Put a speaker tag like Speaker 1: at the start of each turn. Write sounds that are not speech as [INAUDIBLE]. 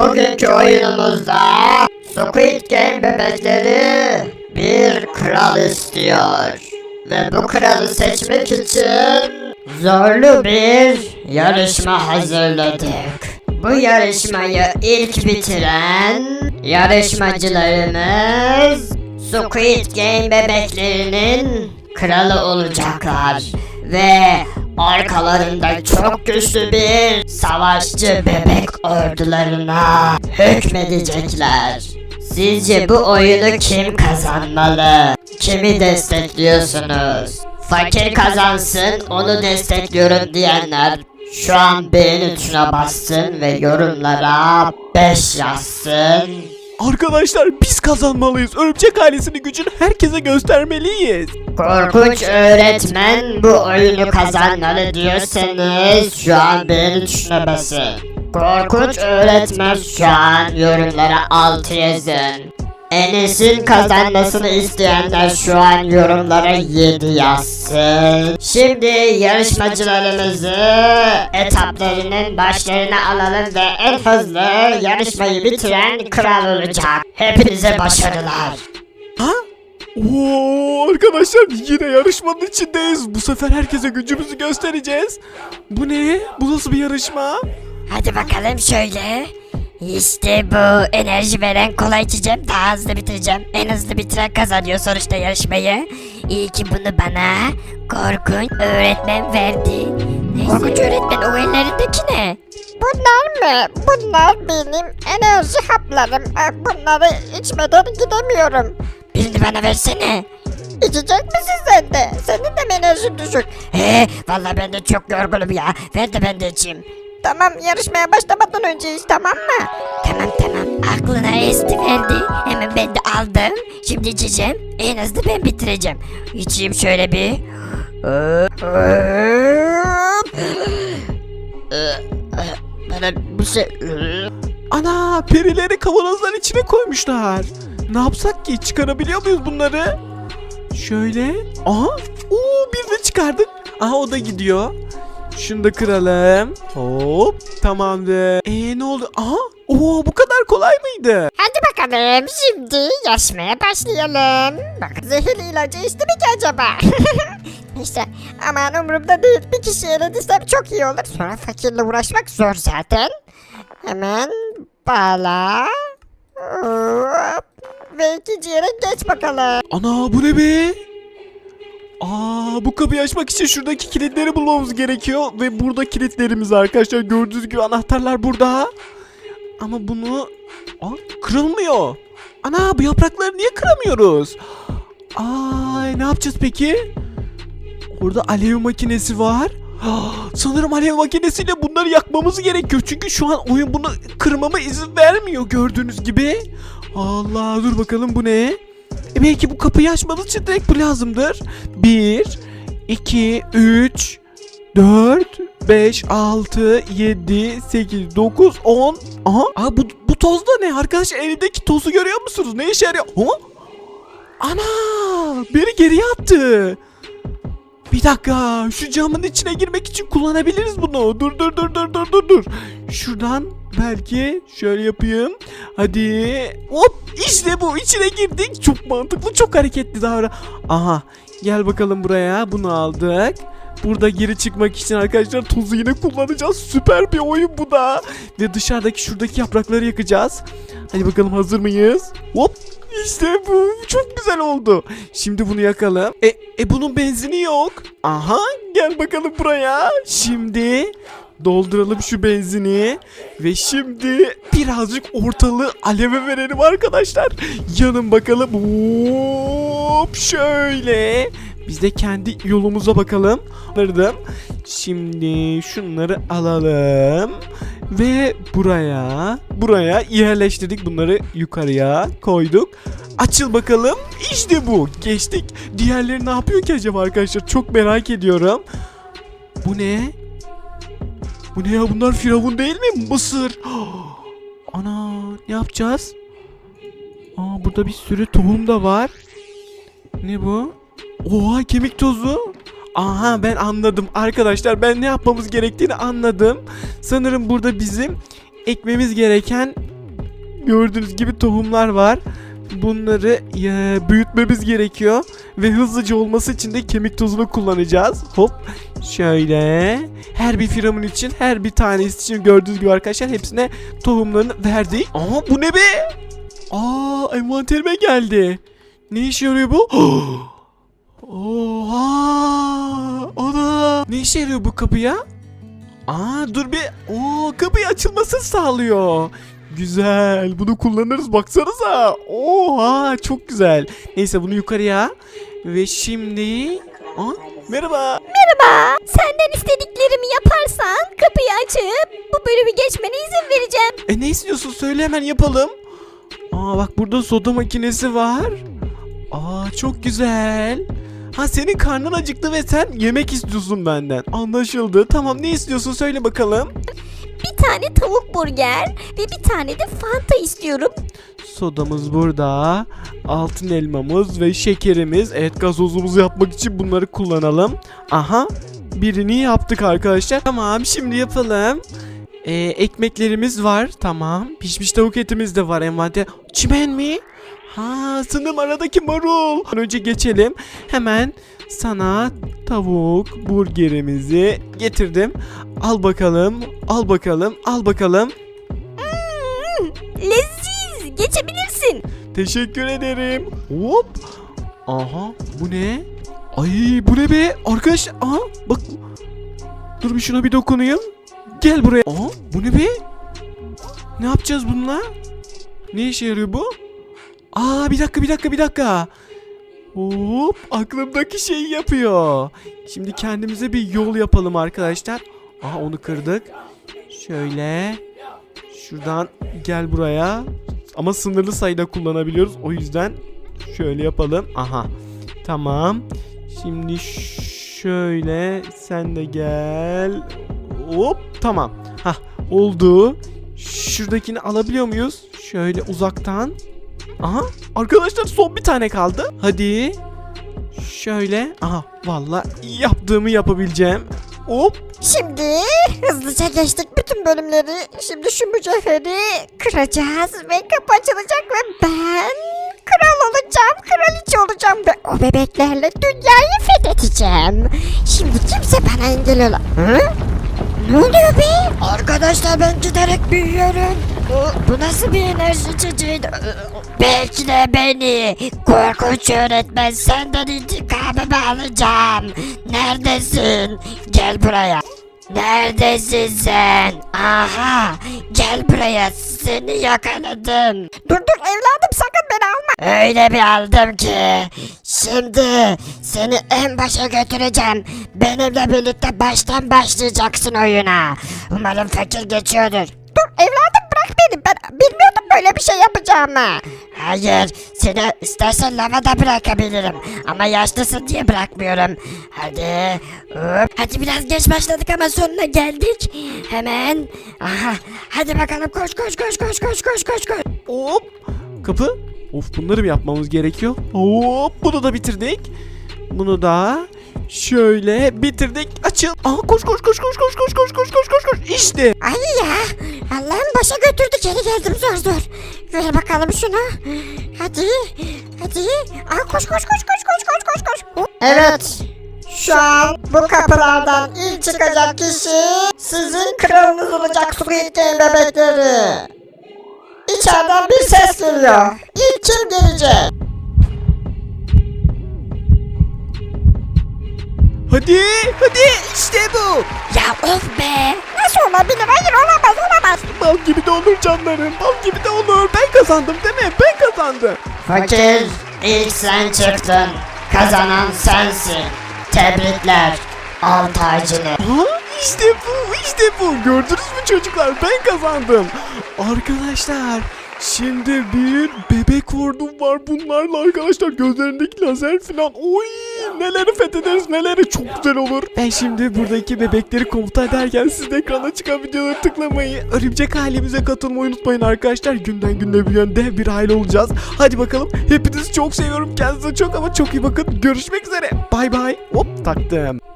Speaker 1: Bugünkü oyunumuzda Squid Game bebekleri bir kral istiyor. Ve bu kralı seçmek için zorlu bir yarışma hazırladık. Bu yarışmayı ilk bitiren yarışmacılarımız Squid Game bebeklerinin kralı olacaklar. Ve arkalarında çok güçlü bir savaşçı bebek ordularına hükmedecekler. Sizce bu oyunu kim kazanmalı? Kimi destekliyorsunuz? Fakir kazansın onu destekliyorum diyenler şu an beğeni tuşuna bassın ve yorumlara 5 yazsın.
Speaker 2: Arkadaşlar biz kazanmalıyız. Örümcek ailesinin gücünü herkese göstermeliyiz.
Speaker 1: Korkunç öğretmen bu oyunu kazanmalı diyorsanız şu an tuşuna basın. Korkunç öğretmen şu an yorumlara 6 yazın. Enes'in kazanmasını isteyenler şu an yorumlara 7 yazsın. Şimdi yarışmacılarımızı etaplarının başlarına alalım ve en hızlı yarışmayı bitiren kral olacak. Hepinize başarılar.
Speaker 2: Ha? Oo arkadaşlar yine yarışmanın içindeyiz. Bu sefer herkese gücümüzü göstereceğiz. Bu ne? Bu nasıl bir yarışma?
Speaker 3: Hadi bakalım şöyle. İşte bu enerji veren kola içeceğim. Daha hızlı bitireceğim. En hızlı bitiren kazanıyor sonuçta yarışmayı. İyi ki bunu bana korkunç öğretmen verdi. Korkunç öğretmen o ellerindeki ne?
Speaker 4: Bunlar mı? Bunlar benim enerji haplarım. E, Bunları içmeden gidemiyorum.
Speaker 3: Birini bana versene.
Speaker 4: İçecek misin sen de? Senin de mi enerjin düşük?
Speaker 3: He, vallahi ben de çok yorgunum ya. Ver de ben de içeyim.
Speaker 4: Tamam yarışmaya başlamadan önce iç tamam mı?
Speaker 3: Tamam tamam. Aklına esti verdi. Hemen ben de aldım. Şimdi içeceğim. En hızlı ben bitireceğim. İçeyim şöyle bir.
Speaker 1: Bana bir şey...
Speaker 2: Ana perileri kavanozların içine koymuşlar. Ne yapsak ki? Çıkarabiliyor muyuz bunları? Şöyle. Aha. Oo bir de çıkardık. Aha o da gidiyor. Şunu da kıralım. Hop. Tamamdır. Eee ne oldu? Aha. Oo bu kadar kolay mıydı?
Speaker 4: Hadi bakalım şimdi yarışmaya başlayalım. Bak zehirli ilacı içti mi ki acaba? [LAUGHS] işte aman umurumda değil. Bir kişi elediysem çok iyi olur. Sonra fakirle uğraşmak zor zaten. Hemen bağla. Hop. Ve ikinci yere geç bakalım.
Speaker 2: Ana bu ne be? Aa bu kapıyı açmak için şuradaki kilitleri bulmamız gerekiyor ve burada kilitlerimiz arkadaşlar gördüğünüz gibi anahtarlar burada. Ama bunu Aa, kırılmıyor. Ana bu yaprakları niye kıramıyoruz? Ay ne yapacağız peki? Orada alev makinesi var. [GASPS] Sanırım alev makinesiyle bunları yakmamız gerekiyor. Çünkü şu an oyun bunu kırmama izin vermiyor gördüğünüz gibi. Allah dur bakalım bu ne? Belki bu kapıyı açmamız için direkt bu lazımdır. 1, 2, 3, 4, 5, 6, 7, 8, 9, 10. Aha. Aa, bu, bu toz da ne? Arkadaşlar elindeki tozu görüyor musunuz? Ne işe yarıyor? Ha? Ana! Beni geriye attı. Bir dakika. Şu camın içine girmek için kullanabiliriz bunu. Dur dur dur dur dur dur dur. Şuradan belki şöyle yapayım. Hadi. Hop işte bu içine girdik. Çok mantıklı çok hareketli davran. Aha gel bakalım buraya. Bunu aldık. Burada geri çıkmak için arkadaşlar tozu yine kullanacağız. Süper bir oyun bu da. Ve dışarıdaki şuradaki yaprakları yakacağız. Hadi bakalım hazır mıyız? Hop işte bu çok güzel oldu. Şimdi bunu yakalım. E, e bunun benzini yok. Aha gel bakalım buraya. Şimdi dolduralım şu benzini. Ve şimdi birazcık ortalığı aleve verelim arkadaşlar. Yanın bakalım. Hop şöyle. Biz de kendi yolumuza bakalım. Şimdi şunları alalım. Ve buraya, buraya yerleştirdik bunları yukarıya koyduk. Açıl bakalım. İşte bu. Geçtik. Diğerleri ne yapıyor ki acaba arkadaşlar? Çok merak ediyorum. Bu ne? Bu ne ya? Bunlar firavun değil mi? Mısır. [GASPS] Ana ne yapacağız? Aa burada bir sürü tohum da var. Ne bu? Oha kemik tozu. Aha ben anladım arkadaşlar ben ne yapmamız gerektiğini anladım. Sanırım burada bizim ekmemiz gereken Gördüğünüz gibi tohumlar var. Bunları ya, büyütmemiz gerekiyor. Ve hızlıca olması için de kemik tozunu kullanacağız. Hop. Şöyle. Her bir firavun için, her bir tanesi için gördüğünüz gibi arkadaşlar hepsine tohumlarını verdik. Aa bu ne be? Aa envanterime geldi. Ne işe yarıyor bu? [GASPS] Oha! Ana! Ne işe yarıyor bu kapıya? Aa dur bir. Oo kapıyı açılmasını sağlıyor. Güzel. Bunu kullanırız baksanıza. Oha çok güzel. Neyse bunu yukarıya. Ve şimdi... Aa, merhaba.
Speaker 5: Merhaba. Senden istediklerimi yaparsan kapıyı açıp bu bölümü geçmene izin vereceğim.
Speaker 2: E ne istiyorsun söyle hemen yapalım. Aa bak burada soda makinesi var. Aa çok güzel. Ha senin karnın acıktı ve sen yemek istiyorsun benden. Anlaşıldı. Tamam ne istiyorsun söyle bakalım.
Speaker 5: Bir tane tavuk burger ve bir tane de fanta istiyorum.
Speaker 2: Sodamız burada. Altın elmamız ve şekerimiz. Evet gazozumuzu yapmak için bunları kullanalım. Aha birini yaptık arkadaşlar. Tamam şimdi yapalım. Ee, ekmeklerimiz var. Tamam. Pişmiş tavuk etimiz de var envanter. Çimen mi? Ha sanırım aradaki marul. Önce geçelim. Hemen sana tavuk burgerimizi getirdim. Al bakalım. Al bakalım. Al bakalım.
Speaker 5: Leziz. Geçebilirsin.
Speaker 2: Teşekkür ederim. Hop. Aha bu ne? Ay bu ne be? Arkadaş aha bak. Dur bir şuna bir dokunayım. Gel buraya. Aha bu ne be? Ne yapacağız bununla? Ne işe yarıyor bu? Aa bir dakika bir dakika bir dakika. Hop aklımdaki şeyi yapıyor. Şimdi kendimize bir yol yapalım arkadaşlar. Aha onu kırdık. Şöyle. Şuradan gel buraya. Ama sınırlı sayıda kullanabiliyoruz. O yüzden şöyle yapalım. Aha. Tamam. Şimdi şöyle sen de gel. Hop tamam. Hah oldu. Şuradakini alabiliyor muyuz? Şöyle uzaktan. Aha arkadaşlar son bir tane kaldı. Hadi. Şöyle. Aha vallahi yaptığımı yapabileceğim. Hop.
Speaker 1: Şimdi hızlıca geçtik bütün bölümleri. Şimdi şu mücevheri kıracağız ve kapı açılacak ve ben kral olacağım, kraliçe olacağım ve o bebeklerle dünyayı fethedeceğim. Şimdi kimse bana engel olamaz. Ne oluyor be? Arkadaşlar ben giderek büyüyorum. Bu, nasıl bir enerji içeceği? Bekle beni. Korkunç öğretmen senden intikamımı alacağım. Neredesin? Gel buraya. Neredesin sen? Aha! Gel buraya seni yakaladım. Dur dur evladım sakın beni alma. Öyle bir aldım ki. Şimdi seni en başa götüreceğim. Benimle birlikte baştan başlayacaksın oyuna. Umarım fakir geçiyordur. Dur evladım bırak beni. Ben bilmiyordum böyle bir şey yapacağımı. Hayır seni istersen lavada bırakabilirim. Ama yaşlısın diye bırakmıyorum. Hadi. Hop. Hadi biraz geç başladık ama sonuna geldik. Hemen. Aha. Hadi bakalım koş koş koş koş koş koş koş koş.
Speaker 2: Hop. Kapı. Of bunları mı yapmamız gerekiyor? Hop bunu da bitirdik. Bunu da şöyle bitirdik. Açıl. Aha koş koş koş koş koş koş koş koş koş koş koş. İşte.
Speaker 1: Ay ya. Allah'ım başa götürdü geri geldim zor zor. Ver bakalım şunu. Hadi. Hadi. Aa, koş koş koş koş koş koş koş koş. Evet. Şu an bu kapılardan ilk çıkacak kişi sizin kralınız olacak Squid Game bebekleri. İçeriden bir ses geliyor. İlk kim gelecek?
Speaker 2: Hadi hadi işte bu.
Speaker 1: Ya of be. Nasıl olabilir? Hayır olamaz olamaz.
Speaker 2: Bal gibi de olur canlarım. Bal gibi de olur. Ben kazandım değil mi? Ben kazandım.
Speaker 6: Fakir ilk sen çıktın. Kazanan sensin. Tebrikler. Al tacını.
Speaker 2: Ha, işte bu, işte bu. Gördünüz mü çocuklar? Ben kazandım. Arkadaşlar, şimdi bir bebek ordum var bunlarla arkadaşlar. Gözlerindeki lazer falan. Oy, neleri fethederiz, neleri çok güzel olur. Ben şimdi buradaki bebekleri komuta ederken siz de ekrana çıkan videoları tıklamayı, örümcek ailemize katılmayı unutmayın arkadaşlar. Günden güne büyüyen dev bir aile olacağız. Hadi bakalım. Hepinizi çok seviyorum. Kendinize çok ama çok iyi bakın. Görüşmek üzere. Bay bay. Hop taktım.